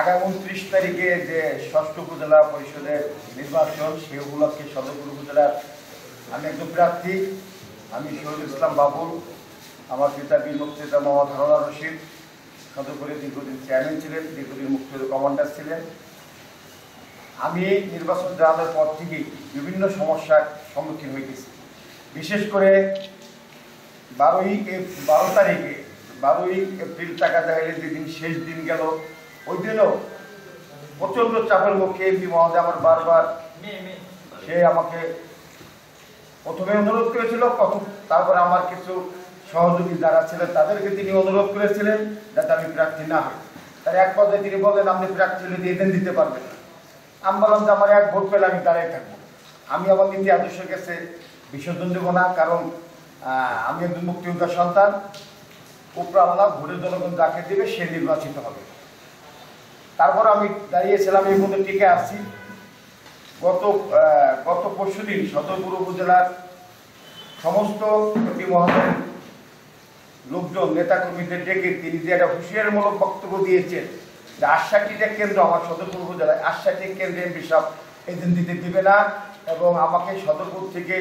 আগামী উনত্রিশ তারিখে যে ষষ্ঠ উপজেলা পরিষদের নির্বাচন, সেই উপলক্ষে সদরপুর উপজেলার আমি একজন প্রার্থী, আমি শহীদুল ইসলাম বাবুল, আমার পিতা বীর মুক্তিযোদ্ধা মোহাম্মদ হারুনা রশিদ, সদরপুরে দীর্ঘদিন চেয়ারম্যান ছিলেন, দীর্ঘদিন মুক্তিযোদ্ধা কমান্ডার ছিলেন। আমি নির্বাচন দেওয়ার পর থেকেই বিভিন্ন সমস্যার সম্মুখীন হয়েছি বিশেষ করে বারোই বারো তারিখে, বারোই এপ্রিল টাকা দেখাইলে যেদিন শেষ দিন গেল ওই দিনও প্রচণ্ড চাপের মুখে এমপি মহোদয় আমার বারবার সে আমাকে প্রথমে অনুরোধ করেছিল প্রথম তারপরে আমার কিছু সহযোগী যারা ছিলেন তাদেরকে তিনি অনুরোধ করেছিলেন যাতে আমি প্রার্থী না হই। তার এক পর্যায়ে তিনি বলেন আপনি প্রার্থী হলে দিয়ে দেন দিতে পারবেন আমি বললাম যে আমার এক ভোট পেলে আমি দাঁড়িয়ে থাকব। আমি আমার নীতি আদর্শের কাছে বিসর্জন দেবো না কারণ আমি একজন মুক্তিযোদ্ধার সন্তান। উপরাওয়ালা ভোটের জনগণ যাকে দেবে সে নির্বাচিত হবে। তারপর আমি দাঁড়িয়েছিলাম এই মধ্যে টিকে আসছি গত গত পরশু দিন সদরপুর উপজেলার সমস্ত মহোদয় লোকজন, নেতাকর্মীদের ডেকে তিনি যে একটা হুঁশিয়ারমূলক বক্তব্য দিয়েছেন যে আশাটিটা কেন্দ্র আমার সদরপুর উপজেলায় আশাটি কেন্দ্রে সব এজেন্ট দিতে দিবে না এবং আমাকে সদরপুর থেকে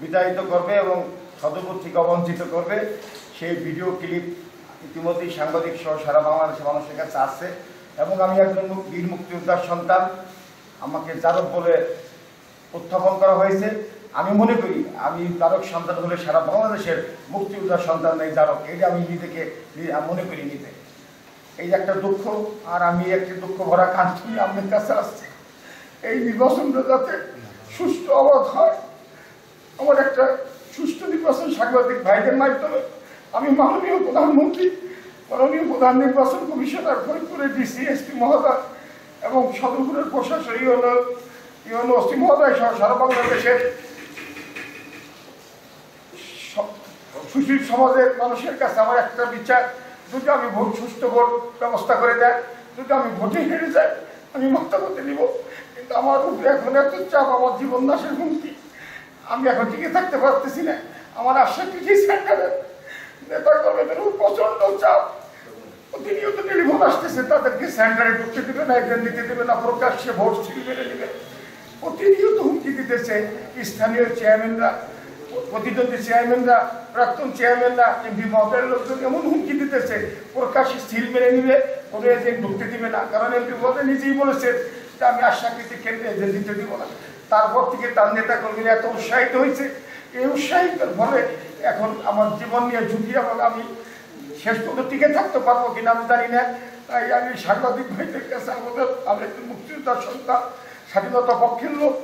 বিতাড়িত করবে এবং সদরপুর থেকে অবঞ্চিত করবে। সেই ভিডিও ক্লিপ ইতিমধ্যেই সাংবাদিক সহ সারা বাংলাদেশের মানুষের কাছে আছে। এবং আমি একজন বীর মুক্তিযোদ্ধার সন্তান। আমাকে যারক বলে উত্থাপন করা হয়েছে। আমি মনে করি, আমি তারক সন্তান হলে সারা বাংলাদেশের মুক্তিযোদ্ধার সন্তান এই জারক এটা আমি নিজেকে মনে করি নিতে এই একটা দুঃখ, আর আমি একটি দুঃখ ভরা কাজ আপনার কাছে আসছি। এই নির্বাচনটা যাতে সুষ্ঠু অবাধ হয়। আমার একটা সুষ্ঠু নির্বাচন সাংবাদিক ভাইদের মাধ্যমে আমি মাননীয় প্রধানমন্ত্রী মাননীয় প্রধান নির্বাচন কমিশনার ফরিদপুরের ডিসি, এসপি মহোদয় এবং সদরপুরের প্রশাসক ইউনো ইউনো অস্তি মহোদয় সহ সারা বাংলাদেশের সুশীল সমাজের মানুষের কাছে আমার একটা বিচার। যদি আমি ভোট, সুষ্ঠু ভোট ব্যবস্থা করে দেয়, যদি আমি ভোটে হেরে যাই, আমি মাথা করতে নিব। কিন্তু আমার উপরে এখন এত চাপ, আমার জীবন নাশের হুমকি। আমি এখন টিকে থাকতে পারতেছি না। আমার আশা টিকে সেন্টারে নেতা কর্মীদের প্রচণ্ড চাপ। প্রতিনিয়ত আসতেছে, তাদেরকে ঢুকতে দেবে না দিতে দেবে না, প্রকাশ্যে ভোট ছিল মেরে প্রতিনিয়ত হুমকি স্থানীয় চেয়ারম্যানরা প্রতিদ্বন্দ্বী চেয়ারম্যানরা প্রাক্তন চেয়ারম্যানরা লোকজন হুমকি মেরে নিবে, কোনো এজেন্ট ঢুকতে দিবে না। কারণ এমপি মহোদয় নিজেই বলেছেন যে আমি আশাকৃতি কেন্দ্রে এজেন্ট দিতে দিব না। তারপর থেকে তার নেতা কর্মীরা এত উৎসাহিত হয়েছে। এই উৎসাহিতের ফলে এখন আমার জীবন নিয়ে ঝুঁকি এবং আমি শেষ পর্যন্ত টিকে থাকতে পারব কিনা আমি জানি না। তাই আমি সাংবাদিক ভাইদের কাছে আমাদের আমি একজন মুক্তিযোদ্ধার সন্তান, স্বাধীনতা পক্ষের লোক।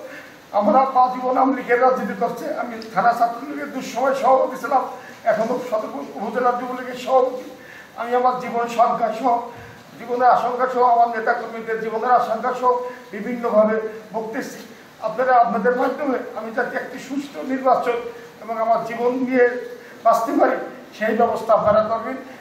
আমরা পা জীবন আওয়ামী লীগের রাজনীতি করছে। আমি থানা ছাত্রলীগের দুঃসময় সভাপতি ছিলাম। এখনও সদরপুর উপজেলা যুবলীগের সভাপতি। আমি আমার জীবন সংখ্যা সহ জীবনের আশঙ্কা সহ, আমার নেতাকর্মীদের জীবনের আশঙ্কা সহ বিভিন্নভাবে ভুগতেছি। আপনারা আপনাদের মাধ্যমে আমি যাতে একটি সুস্থ নির্বাচন এবং আমার জীবন নিয়ে বাঁচতে পারি সেই ব্যবস্থা আপনারা করবেন।